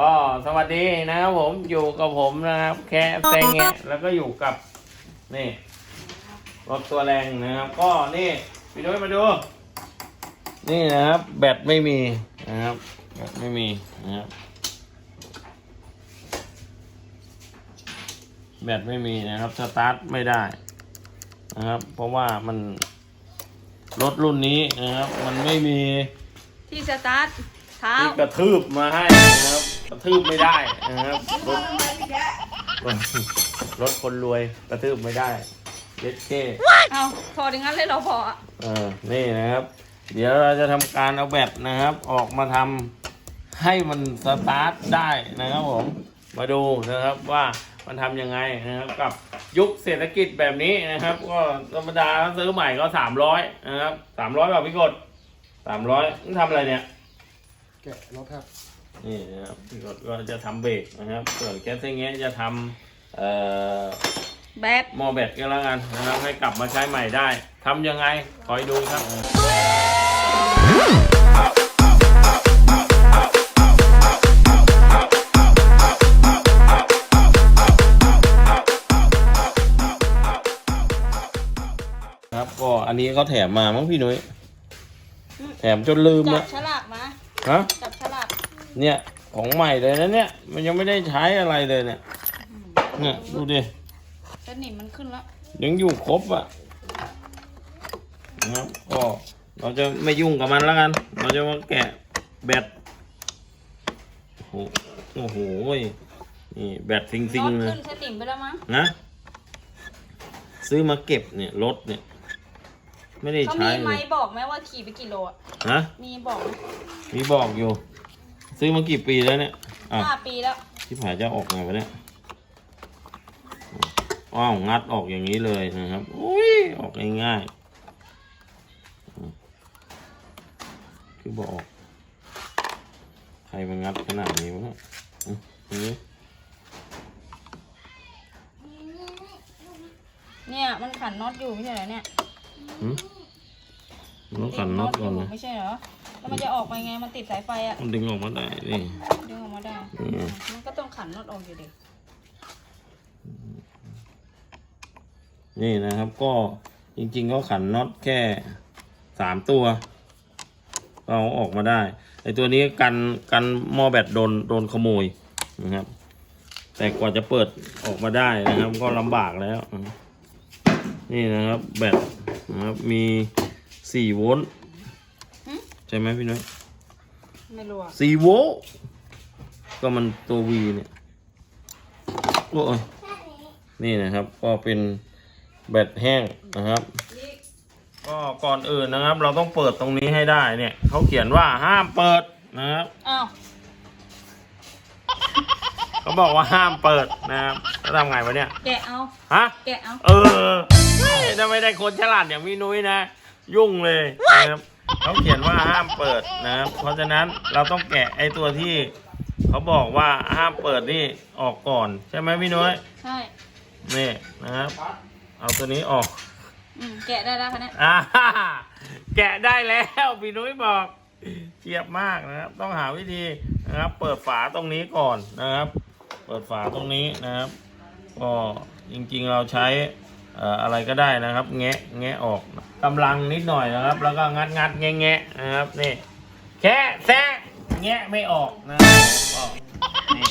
ก็สวัสดีนะครับผมอยู่กับผมนะครับ แค่แซงเงี้ยแล้วก็อยู่กับ นี่รถตัวแรงนะครับ ก็นี่พี่นุ้ยมาดู นี่นะครับ แบตไม่มีนะครับแบตไม่มีนะครับ แบตไม่มีนะครับสตาร์ทไม่ได้นะครับ เพราะว่ามันรถรุ่นนี้นะครับ มันไม่มีที่สตาร์ทเท้า ที่กระทืบมาให้นะครับ กระทืบไม่ได้นะครับรถรถรถคนรวยกระทืบไม่ได้เย็ดเก้เอาถอดอย่างนั้นเลยเหราพออะเออนี่นะครับ เดี๋ยวเราจะทำการเอาแบตนะครับ ออกมาทำให้มันสตาร์ทได้นะครับผมมาดูนะครับว่ามันทำยังไงนะครับกับยุคเศรษฐกิจแบบนี้นะครับ ก็ธรรมดาซื้อใหม่ก็สามร้อยนะครับสามร้อยแบบพี่กดสามร้อยนี่ทำอะไรเนี่ย แกะรถครับ นี่นะครับพี่กดก็จะทำเบรกนะครับ ส่วนแก๊สเงี้ยจะทำเอ่อแบบหม้อแบตก็แล้วกันนะครับให้กลับมาใช้ใหม่ได้ทำยังไงคอยดูครับ ครับก็อันนี้เขาแถมมามั้งพี่นุ้ยแถมจนลืมจัละบฉลากมา ฮะจับฉลาก เนี่ย ของใหม่เลยนะเนี่ย มันยังไม่ได้ใช้อะไรเลยเนี่ย เนี่ยดูดิสนิมมันขึ้นแล้ว ยังอยู่ครบอะนะครับก็เราจะไม่ยุ่งกับมันแล้วกัน เราจะมาแกะแบตโอ้โหโอ้โหนี่แบตซิงซิงน็อตๆเลยขึ้นสนิมไปแล้วมั้ง นะ ซื้อมาเก็บเนี่ยรถเนี่ย ไม่ได้เขาใช้มีเลไม้ยบอกไหมว่าขี่ไปกี่โลอะฮะ มีบอกไหม มีบอกอยู่ ซื้อมากี่ปีแล้วเนี่ยอะห้าปีแล้ว ที่ผายจะออกไงวะเนี่ยอ้าวงัดออกอย่างนี้เลยนะครับอุ้ยออกง่ายๆคือบอกใครมางัดขนาดนี้วะเนี่ยอื้อหือเนี่ยมันขันน็อตอยู่ไม่ใช่เหรอเนี่ยหืมมันต้องขันน็อตก่อนยู่นะ ไม่ใช่เหรอ แล้วมันจะออกไปไง มันติดสายไฟอะมันดึงออกมาได้นี่ ดึงออกมาได้ อืม มันก็ต้องขันน็อตออกอยู่ดินี่นะครับก็จริงๆก็ขันน็อตแค่สามตัวก็เอาออกมาได้ไอตัวนี้กันกันหม้อแบตโดนโดนขโมยนะครับ แต่กว่าจะเปิดออกมาได้นะครับ ก็ลำบากแล้วนะนี่นะครับแบตนะครับมีสี่โวลต์ ใช่ไหมพี่น้อยไม่รู้อะสี่โวลต์ก็มันตัววีเนี่ยโอ้ยนี่นะครับ ก็เป็นแบตแห้งนะครับ ก็ก่อนอื่นนะครับ เราต้องเปิดตรงนี้ให้ได้เนี่ยเขาเขียนว่าห้ามเปิดนะครับอ้าวเขาบอกว่าห้ามเปิดนะครับแล้วทำไงวะเนี่ย แกะเอา ฮะ แกะเอา เออเฮ้ยถ้าไม่ได้คนฉลาดอย่างพี่นุ้ยนะ ยุ่งเลยนะครับ เขาเขียนว่าห้ามเปิดนะครับเพราะฉะนั้นเราต้องแกะไอ้ตัวที่ เขาบอกว่าห้ามเปิดนี่ออกก่อน ใช่ไหมพี่นุ้ยใช่นี่นะครับ เอาตัวนี้ออกอืมแกะได้แล้วคะเนี่ยอ่าแกะได้แล้วพี่นุ้ยบอกเจียบมากนะครับ ต้องหาวิธีนะครับ เปิดฝาตรงนี้ก่อนนะครับ เปิดฝาตรงนี้นะครับก็จริงๆเราใช้เอะไรก็ได้นะครับ แงะแงะออกกำลังนิดหน่อยนะครับ แล้วก็งัดงัดแงะแงะนะครับนี่แค่แซะแงะไม่ออกนะครับก็นี่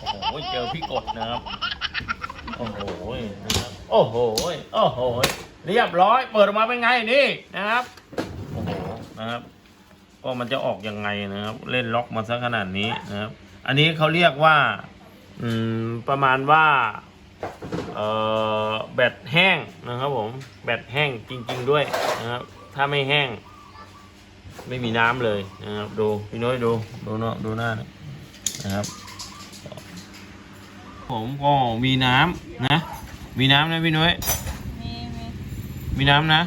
โอ้โหเจอพี่กดนะครับโอ้โหนะครับโอ้โหโอ้โหเรียบร้อย เปิดออกมาเป็นไงนี่นะครับโอ้โหนะครับ ก็มันจะออกยังไงนะครับ เล่นล็อกมาซะขนาดนี้นะครับ อันนี้เขาเรียกว่า อืมประมาณว่า แบตแห้งนะครับผม แบตแห้งจริง ๆ ด้วยนะครับ ถ้าไม่แห้ง ไม่มีน้ำเลยนะครับ ดูพี่น้อยดู ดูเนาะดูหน้าหน่อยนะครับ ผมก็มีน้ำนะ มีน้ำนะพี่น้อยมีมีมีน้ำนะ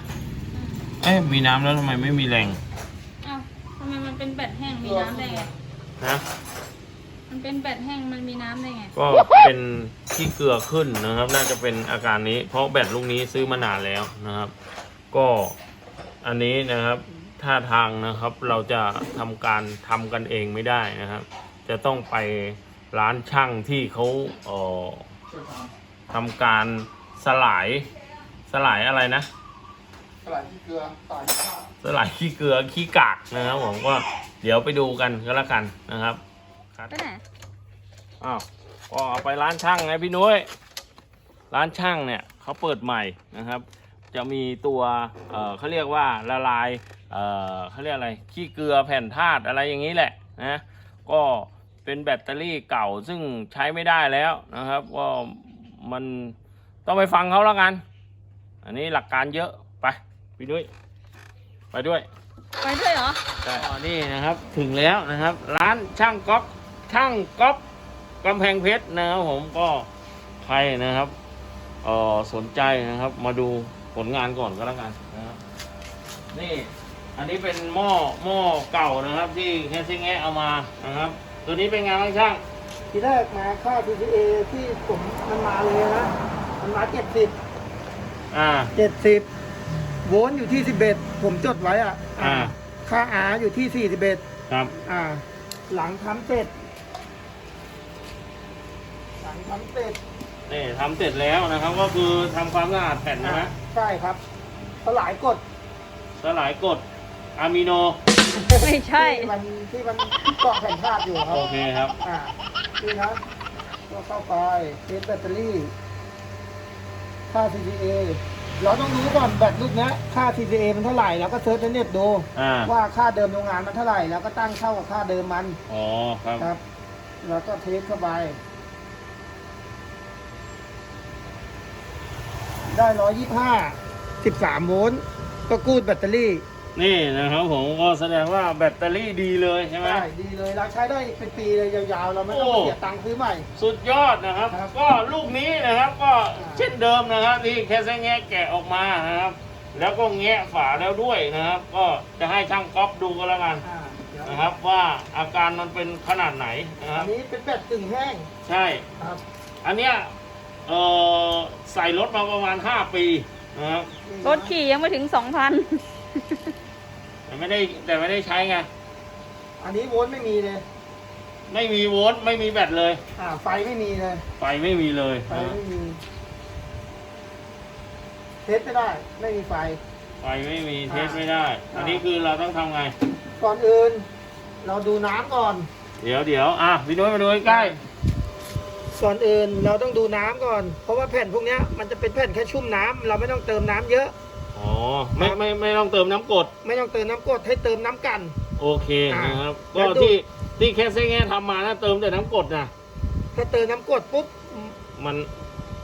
เอ้ยมีน้ำแล้วทำไมไม่มีแรงอ้าวทำไมมันเป็นแบตแห้งมีน้ำได้ไงนะ มันเป็นแบตแห้งมันมีน้ำได้ไง ก็เป็นที่เกลือขึ้นนะครับ น่าจะเป็นอาการนี้ เพราะแบตลูกนี้ซื้อมานานแล้วนะครับ ก็อันนี้นะครับท่าทางนะครับเราจะทำการทำกันเองไม่ได้นะครับจจะต้องไปร้านช่างที่เขาเอ่อช่วยททำการสลายสลายอะไรนะำสลายที่เกลือสลายข้าว สลายขี้เกลือขี้กากนะครับผมก็เดี๋ยวไปดูกันก็แล้วกันนะครับครับ ไปไหนอ้าวก็เอาไปร้านช่างไงพี่นุ้ยร้านช่างเนี่ยเขาเปิดใหม่นะครับ จะมีตัวเอ่อเขาเรียกว่าละลายเอ่อเขาเรียกอะไรขี้เกลือแผ่นธาตุอะไรอย่างนี้แหละนะก็เป็นแบตเตอรี่เก่าซึ่งใช้ไม่ได้แล้วนะครับก็มันต้องไปฟังเขาแล้วกัน อันนี้หลักการเยอะไปพี่นุ้ยไปด้วย ไปด้วยเหรอ ใช่นี่นะครับถึงแล้วนะครับ ร้านช่างก๊อฟ ช่างก๊อฟกำแพงเพชรนะครับผมก็ใครนะครับเออสนใจนะครับ มาดูผลงานก่อนก็แล้วกันนะครับนี่อันนี้เป็นหม้อหม้อเก่านะครับ ที่แคสซิงแงะเอามานะครับ ตัวนี้เป็นไงบ้างช่างทีแรกมาค่า PCA ที่ผมมันมาเลยนะ มันมาเจ็ดสิบอ่าเจ็ดสิบโวลต์อยู่ที่สิบเอ็ดผมจดไว้อะ อ่า ค่า R อยู่ที่สี่สิบเอ็ดครับ อ่า หลังทำเสร็จหลัง ทำเสร็จนี่ทำเสร็จแล้วนะครับ ก็คือทำความสะอาดแผ่นใช่ไหมอ่าใช่ครับสลายกดสลายกรดอะมิโน ไม่ใช่ ที่มันที่มันเกาะแผ่นธาตุอยู่ครับ โอเคครับ อ่านี่นะก็เข้าไปเทสแบตเตอรี่ ค่า TCA เราต้องรู้ก่อนแบตลูกเนี้ยค่า TCA มันเท่าไหร่แล้วก็เซิร์ชในเน็ตดู อ่า ว่าค่าเดิมโรงงานมันเท่าไหร่ แล้วก็ตั้งเข้ากับค่าเดิมมันอ๋อครับ ครับ แล้วก็เทสเข้าไป ได้ร้อยยี่ห้าสิบสามโวลต์ก็กูดแบตเตอรี่นี่นะครับผมก็แสดงว่าแบตเตอรี่ดีเลยใช่ไหม ได้ดีเลยเราใช้ได้เป็นปีเลยยาวๆ เราไม่ต้องโอ้ เสียตังค์ซื้อใหม่ สุดยอดนะครับ ครับ ก็ลูกนี้นะครับก็อ่าเช่นเดิมนะครับที่แค่แงะแกะออกมานะครับ แล้วก็แงะฝาแล้วด้วยนะครับ ก็จะให้ช่างก๊อฟดูก็แล้วกันอ่าเดี๋ยวนะครับ ว่าอาการมันเป็นขนาดไหนนะคอัรับ นนี้เป็นแบตกึ่งแห้งใช่ ครับอันเนี้ย เออใส่รถมาประมาณ 5 ปีนะครับรถขี่ยังไม่ถึงสองพัน แต่ไม่ได้แต่ไม่ได้ใช้ไงอันนี้โวลต์ไม่มีเลยไม่มีโวลต์ไม่มีแบตเลย อ่าไฟไม่มีเลยไฟไม่มีเลยไฟนะไม่มีเทสไม่ได้ ไม่มีไฟ ไฟไม่มีเทสไม่ได้ อันนี้คือเราต้องทำไง ก่อนอื่น เราดูน้ำก่อน เดี๋ยวเดี๋ยวอะพี่นุ้ยมาดูใกล้ ก่อนอื่นเราต้องดูน้ำก่อน เพราะว่าแผ่นพวกเนี้ยมันจะเป็นแผ่นแค่ชุ่มน้ำเราไม่ต้องเติมน้ำเยอะๆอ๋อไม่ไม่ไม่ต้องเติมน้ำกรดไม่ต้องเติมน้ำกรดให้เติมน้ำกัน โอเคนะครับแล้ก็วดู ที่ที่แคสเซ่แง่ทำมานะเติมแต่น้ำกรดนะถ้าเติมน้ำกรดปุ๊บมัน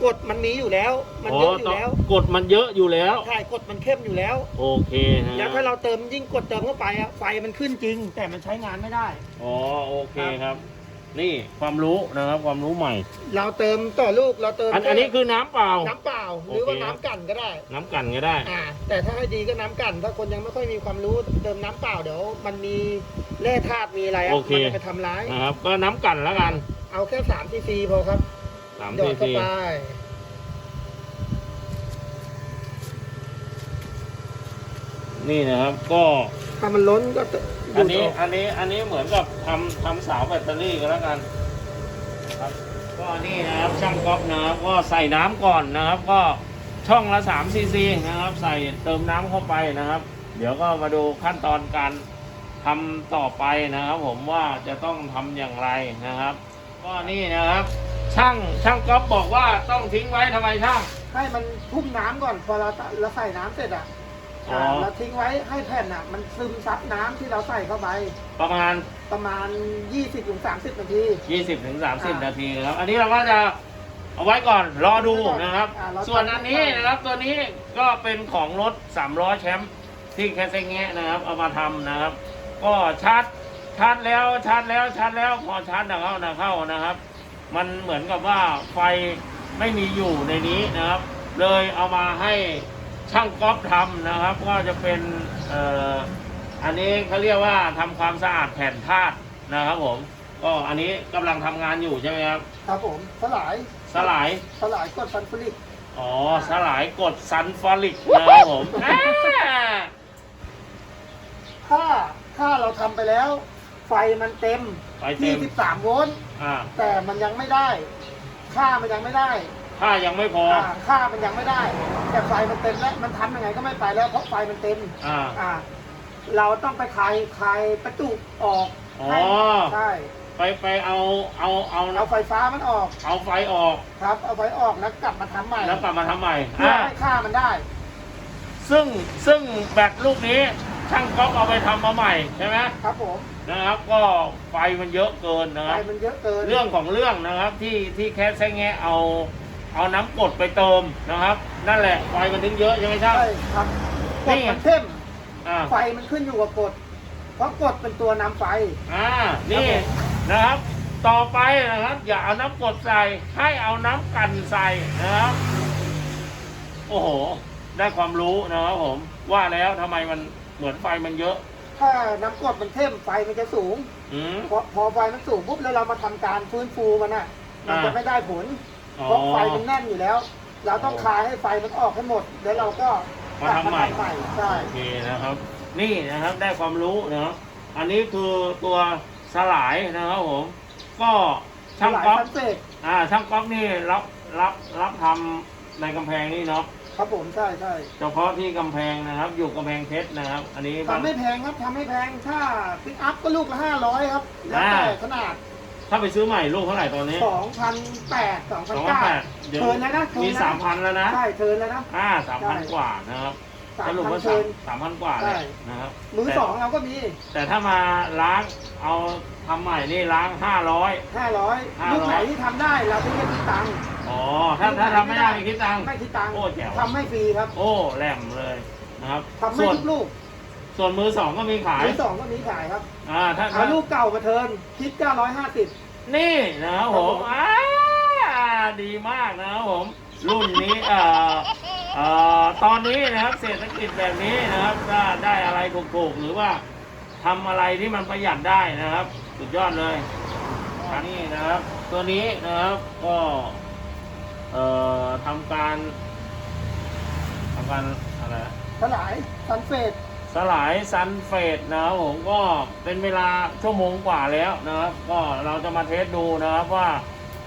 กรดมันมีอยู่แล้ว มันอ๋อเยอะอยู่ต้องแล้วกรดมันเยอะอยู่แล้ว ใช่กรดมันเข้มอยู่แล้ว โอเคฮะแล้วถ้าเราเติมยิ่งกดเติมเข้าไปอะไฟมันขึ้นจริง แต่มันใช้งานไม่ได้ อ๋อโอเคครับ นี่ความรู้นะครับความรู้ใหม่ เราเติมต่อลูกเราเติมอันอันนี้คือน้ำเปล่า น้ำเปล่าหรือว่าโอเคน้ำกั่นก็ได้ น้ำกันก็ได้ อ่า แต่ถ้าให้ดีก็น้ำกั่นถ้าคนยังไม่ค่อยมีความรู้เติมน้ำเปล่าเดี๋ยว มันมีแร่ธาตุมีอะไรอะโอเค มัจะไปทำร้าย นะครับ ก็น้ำกันแล้วกันเอาแค่สามซีซีพอครับสามหยอซีดเข้าซีไปนี่นะครับ ก็ ถ้ามันล้นก็ดูอันนี้ดออกอันนี้อันนี้เหมือนกับทำทำเสาวแบตเตอรี่ก็แล้วกันครับก็นี่นะครับช่างก๊อกนะครับก็ใส่น้ำก่อนนะครับ ก็ช่องละ3ซีซีนะครับ ใส่เติมน้ำเข้าไปนะครับ เดี๋ยวก็มาดูขั้นตอนการทำต่อไปนะครับ ผมว่าจะต้องทำอย่างไรนะครับ ก็นี่นะครับ ช่างช่างก๊อฟบอกว่าต้องทิ้งไว้ทำไมช่าง ให้มันทุ่มน้ำก่อน พอเราเราใส่น้ำเสร็จอะ อ๋ออ่าเราทิ้งไว้ให้แผ่นอะ มันซึมซับน้ำที่เราใส่เข้าไป ประมาณ ประมาณ 20-30นาที 20ถึง30อ่านาทีนะครับ อันนี้เราก็จะเอาไว้ก่อนรอดูนะครับ อ่าเราส่วนอันนี้นะครับตัวนี้ก็เป็นของรถ3ล้อแชมป์ที่แคสเซงแงะนะครับ เอามาทำนะครับ ก็ชาร์จชาร์จแล้วชาร์จแล้วชาร์จแล้วพอชาร์จหนักเข้าหนักเข้านะครับ มันเหมือนกับว่าไฟไม่มีอยู่ในนี้นะครับ เลยเอามาให้ ช่างก๊อฟทำนะครับ ก็จะเป็นเอ่ออันนี้เขาเรียกว่าทำความสะอาดแผ่นธาตุนะครับผม ก็อันนี้กำลังทำงานอยู่ใช่ไหมครับ ครับผมสลายสลายสลายกรดซัลฟูริกอ๋อสลายกรดซันฟอริกนะครับผมอ่าถ้าถ้าเราทำไปแล้ว ไฟมันเต็มไฟเต็ที่ม13โวลต์อ่าแต่มันยังไม่ได้ ค่ามันยังไม่ได้ ถ้ายังไม่พออ่าค่ามันยังไม่ได้ แต่ไฟมันเต็มแล้วมันทำยังไงก็ไม่ไปแล้วเพราะไฟมันเต็มอ่า อ่า เราต้องไปคลายคลายประจุออกอ๋อ ให้ใช่ไปไปเอาเอาเอาเอาไฟฟ้ามันออกเอาไฟออก ครับ เอาไฟออกแล้วกลับมาทำใหม่แล้วกลับมาทำใหม่เพื่ออ่าให้ค่ามันได้ ซึ่งซึ่งแบตลูกนี้ช่างก๊อกเอาไปทำมาใหม่ใช่ไหมครับผมนะครับ ก็ไฟมันเยอะเกินนะคไฟรับ มันเยอะเกิน เรื่องของเรื่องนะครับที่ที่แคสแซงแงะเอา เอาน้ำกรดไปเติมนะครับ นั่นแหละไฟมันถึงเยอะใช่ไหมช่าง ใช่ครับกนี่ดมันเข้ม อ่า ไฟมันขึ้นอยู่กับกด เพราะกดเป็นตัวนำไฟ อ่า นี่นะครับ ต่อไปนะครับ อย่าเอาน้ำกรดใส่ ให้เอาน้ำกันใส่นะครับ โอ้โห ได้ความรู้นะครับผม ว่าแล้วทำไมมันเหมือนไฟมันเยอะ ถ้าน้ำกรดมันเข้มไฟมันจะสูง อืม พอพอไฟมันสูงปุ๊บแล้วเรามาทำการฟื้นฟูมันอะ มันจะอ่าไม่ได้ผลอ๋อ เพราะไฟมันแน่นอยู่แล้ว เราต้องคลายให้ไฟมันออกให้หมด แล้วเราก็มาทำใหม่ใหม่ใช่โอเคนะครับ นี่นะครับได้ความรู้นะครับอันนี้คือตัวสลายนะครับผม ก็ช่างหลายก๊อกชั้นเศษอ่าช่างก๊อกนี่รับรับรับทำในกำแพงนี่เนาะครับผมใช่ใช่เฉพาะที่กำแพงนะครับ อยู่กำแพงเพชรนะครับ อันนี้ทำไม่แพงครับทำไม่แพงถ้าปิกอัพก็ลูกละห้าร้อยครับแล้วแต่อ่าขนาด ถ้าไปซื้อใหม่ลูกเท่าไหร่ตอนนี้สองพันแปดสองพันสองพันเก้าแปดเดี๋ยวเทินแล้วนะเทิมีนแล้วสามพันแล้วนะใช่เทินแล้วนะอ่าสามพันใช่กว่านะครับสาสมรุปพันว่าเทิสามน สามพันกว่าใช่เลยนะครับมือแต่สองเราก็มีแต่ถ้ามาล้างเอาทำใหม่นี่ล้างห้าร้อย ห้าร้อย500ลูกไหนที่ทำได้เราไม่ได้คิดตังค์อ๋อถ้าถ้าทำไม่ได้ไม่คิดตังค์ ไม่คิดตังค์โอ้แจ๋ว ทำให้ฟรีครับโอ้แหลมเลยนะครับทำให้ส่วนทุกลูก ส่วนมือสองก็มีขาย มือสองก็มีขายครับอ่าถ้าเอาลูกเก่ามาเทิร์นคิดเก้าร้อยห้าสิบนี่นะครับผมครับผม อ่าดีมากนะครับผม รุ่นนี้เอ่อเอ่อตอนนี้นะครับเศรษฐกิจแบบนี้นะครับถ้าได้อะไรถูกๆหรือว่าทำอะไรที่มันประหยัดได้นะครับ สุดยอดเลยอันนี้นะครับ ตัวนี้นะครับก็เอ่อทำการทำการอะไรนะ สลายซันเฟส สลายซันเฟดนะครับผมก็เป็นเวลาชั่วโมงกว่าแล้วนะครับ ก็เราจะมาเทสดูนะครับว่า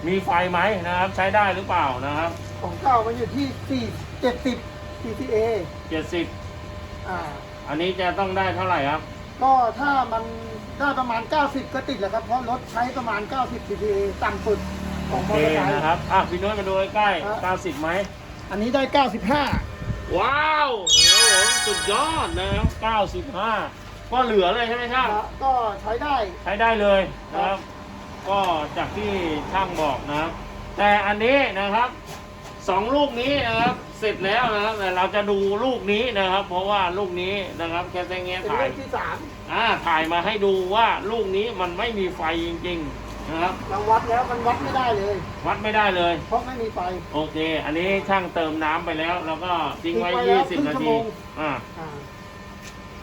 มีไฟไหมนะครับ ใช้ได้หรือเปล่านะครับ ของเก่ามันอยู่ที่สี่เจ็ดสิบ PCA 70 อ่า อันนี้จะต้องได้เท่าไหร่ครับ ก็ถ้ามันได้ประมาณ 90 ก็ติดแหละครับ เพราะรถใช้ประมาณ 90 PCA ต่ำสุดขโอองมเคอเตอร์ไซค์ นะครับ อะพี่น้อยมาดูใกล้ครับๆ90ไหม อันนี้ได้ 95 ว้าวนะครับ ผมสุดยอดนะครับ95 ก็เหลือเลยใช่ไหมครับนะก็ใช้ได้ ใช้ได้เลยนะครับ ก็จากที่ช่างบอกนะครับ แต่อันนี้นะครับสองลูกนี้นะครับ เสร็จแล้วนะครับแต่เราจะดูลูกนี้นะครับ เพราะว่าลูกนี้นะครับแค่แซงเงี้ยเป็นถ่ายเรื่องที่อ่าถ่ายมาให้ดูว่าลูกนี้มันไม่มีไฟจริง ๆ นะครับ3เราวัดแล้วมันวัดไม่ได้เลย วัดไม่ได้เลย เพราะไม่มีไฟ โอเค อันนี้ช่างเติมน้ำไปแล้ว แล้วก็ทิ้งไว้ ทิ้งไว้แล้ว20 นาครึ่งชั่วที โมง อ่า อ่า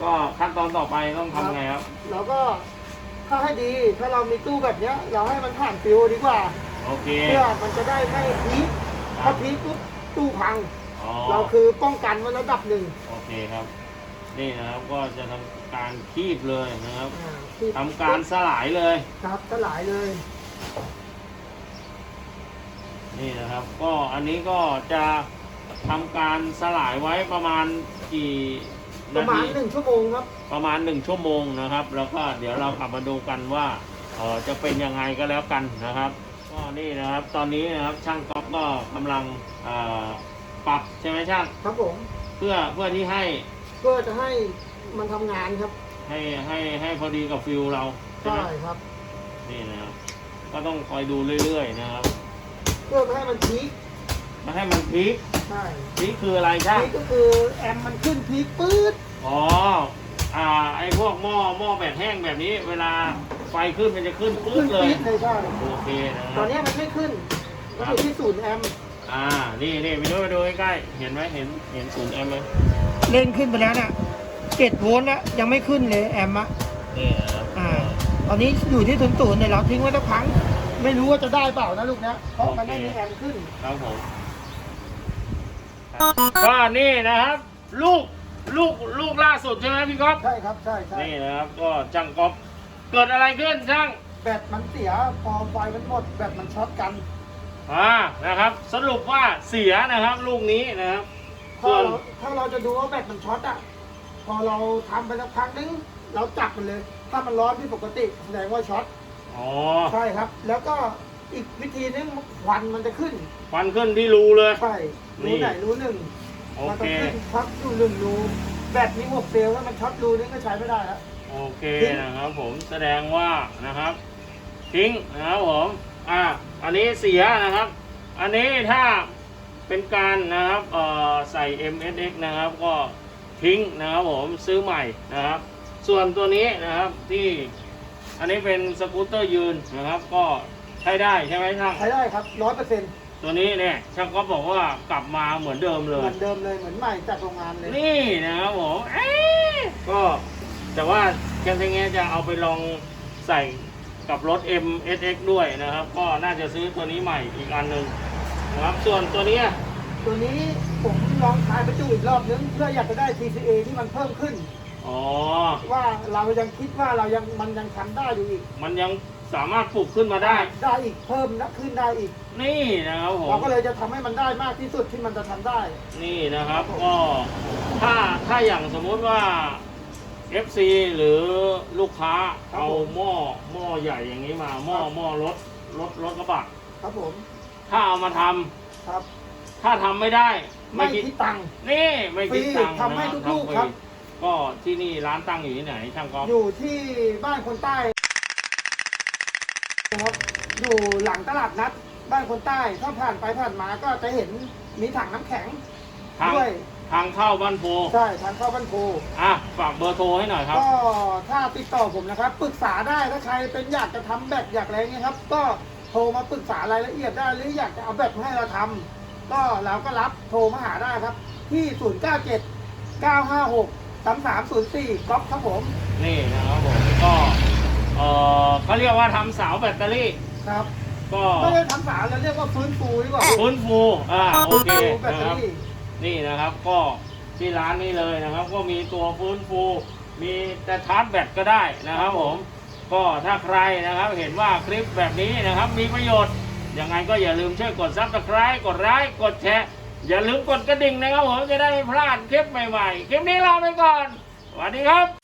ก็ขั้นตอนต่อไปต้องทำไงครับ เราก็ถ้าให้ดีถ้าเรามีตู้แบบเนี้ย เราให้มันผ่านฟิวดีกว่า โอเค เพื่อมันจะได้ไม่พีคครัถ้าบพีคปุ๊บตู้พัง อ๋อ เราคือป้องกันไว้ระดับหนึ่ง โอเคครับ นี่นะครับก็จะทำ การคีบเลยนะครับอ่าที่ทำการสลายเลย ครับสลายเลยนี่นะครับ ก็อันนี้ก็จะทำการสลายไว้ประมาณกี่ปนาระมาทีณหนึ่งชั่วโมงครับประมาณหนึ่งชั่วโมงนะครับ แล้วก็เดี๋ยวเรากลับมาดูกันว่าเออจะเป็นยังไงก็แล้วกันนะครับ ก็นี่นะครับ ตอนนี้นะครับช่างก๊อฟก็กำลังเอ่อปรับใช่ไหมช่างครับผมเพื่อเพื่อที่ให้เพื่อจะให้ มันทำงานครับให้ให้ให้พอดีกับฟิลเราใช่ใช่ไหมครับ นี่นะครับ ก็ต้องคอยดูเรื่อยๆนะครับเพื่อไม่ให้มันพีคไมาให้มันพีคใช่พีคคืออะไรช่างพีคก็คือแอมมันขึ้นพีคปื๊ดอ๋อ อ่า ไอ้พวกหม้อหม้อแบบแห้งแบบนี้ เวลาไฟขึ้นมันจะขึ้นปื๊ขึ้ดนเลย ปี๊ดเลยใช่โอเคนะคตรัอบนนี้มันไม่ขึ้นมันอยู่ที่ศูนย์แอมอ่า นี่นี่ไปดูไปดูใกล้ๆเห็นไหมเห็น เห็นศูนย์แอมป์ไหมเล่นขึ้นไปแล้วเนี่ย เจ็ดโวลต์แล้วยังไม่ขึ้นเลยแอมอะนี่นะครับอ่า ตอนนี้อยู่ที่ศูนย์ศูนย์เนี่ยเราทิ้งไว้สักพักไม่รู้ว่าจะได้เปล่านะลูกนะเพราะมันไม่มีแอมขึ้น ครับผมก็นี่นะครับ ลูกลูกลูกล่าสุดใช่ไหมพี่ก๊อฟใช่ครับใช่ใช่นี่นะครับ ก็จังก๊อฟเกิดอะไรขึ้นช่างแบตมันเสียพอไฟมันหมดแบตมันช็อตกันอ่านะครับ สรุปว่าเสียนะครับ ลูกนี้นะครับถ้าส่วน เราถ้าเราจะดูว่าแบตมันช็อตอะ พอเราทำไปสักพักนึงเราจับมันเลย ถ้ามันร้อนผิดปกติแสดงว่าช็อตอ๋อใช่ครับ แล้วก็อีกวิธีนึงควันมันจะขึ้นควันขึ้นที่รูเลยใช่นี่รูไหนรูหนึ่งโอมัเคต้องขึ้นพักอยู่หนึ่งรูแบตนี้หมดเซลล์ถ้ามันช็อตรูนึงก็ใช้ไม่ได้แล้วโอเคนะครับผมแสดงว่านะครับทิ้งนะครับผมอ่าอันนี้เสียนะครับ อันนี้ถ้าเป็นการนะครับเอ่อใส่ MSX นะครับก็ ทิ้งนะครับผมซื้อใหม่นะครับ ส่วนตัวนี้นะครับที่อันนี้เป็นสกูตเตอร์ยืนนะครับ ก็ใช้ได้ใช่ไหมช่างใช้ได้ครับร้อยเปอร์เซ็นต์ตัวนี้เนี่ยช่างก็บอกว่ากลับมาเหมือนเดิมเลเหมืยอนเดิมเลยเหมือนใหม่จากโรงงานเลยนี่นะครับผมเอ๊ะก็แต่ว่าแกนเทงเงจะเอาไปลองใส่กับรถ M S X ด้วยนะครับ ก็น่าจะซื้อตัวนี้ใหม่อีกอันหนึ่งนะครับส่วนตัวเนี้ย ตัวนี้ผมลองทายประจุอีกรอบนึงเพื่ออยากจะได้ TCA ที่มันเพิ่มขึ้น อ๋อ ว่าเรายังคิดว่าเรายังมันยังทำได้อยู่อีกมันยังสามารถปลูกขึ้นมาได้ ได้อีกเพิ่มนะขึ้นได้อีก นี่นะครับผม เราก็เลยจะทำให้มันได้มากที่สุดที่มันจะทำได้ นี่นะครับก็ถ้าถ้าอย่างสมมุติว่า FC หรือลูกค้าครับเอาผมหม้อหม้อใหญ่อย่างนี้มาหม้อครับ หม้อรถรถรถกระบะครับผมถ้าเอามาทำครับ ถ้าทำไม่ได้ไม่คิดตังค์ นี่ไม่คิดตังค์ฟรีทำให้นะทุกลูกทำฟครับก็ที่นี่ร้านตั้งอยู่ที่ไหน ช่างกอล์ฟอยู่ที่บ้านคนใต้ครับอยู่หลังตลาดนัด บ้านคนใต้ ถ้าผ่านไปผ่านมาก็จะเห็นมีถังน้ำแข็ง ทางด้วย ทางเข้าบ้านโพใช่ทางเข้าบ้านโพอะฝากเบอร์โทรให้หน่อยครับ ก็ถ้าติดต่อผมนะครับ ปรึกษาได้ถ้าใครเป็นอยากจะทำแบบอยากอะไรเงี้ยครับ ก็โทรมาปรึกษารายละเอียดได้หรืออยากจะเอาแบบมาให้เราทำ ก็เราก็รับโทรมาหาได้ครับ ที่ 0 9 7 9 5 6 3 3 0 4ก๊อฟครับผม นี่นะครับผมก็เออเขาเรียกว่าทำเสาแบตเตอรี่ ครับก็ไม่ได้ทำสารเราเรียกว่าฟื้นฟูดีกว่าฟื้นฟูอ่าโอเคฟื้นฟูแบตนะเตอครับ รี่ นี่นะครับก็ที่ร้านนี้เลยนะครับ ก็มีตัวฟื้นฟู มีแต่ชาร์จแบตก็ได้นะครับผม ก็ถ้าใครนะครับเห็นว่าคลิปแบบนี้นะครับ มีประโยชน์ ยังไงก็อย่าลืมช่วยกดซับสไคร b e กดไลค์กดแชร์อย่าลืมกดกระดิ่งนะครับผมจะได้ไม่พลาดคลิปใหม่ๆ คลิปนี้ลาไปก่อนสวัสดีครับ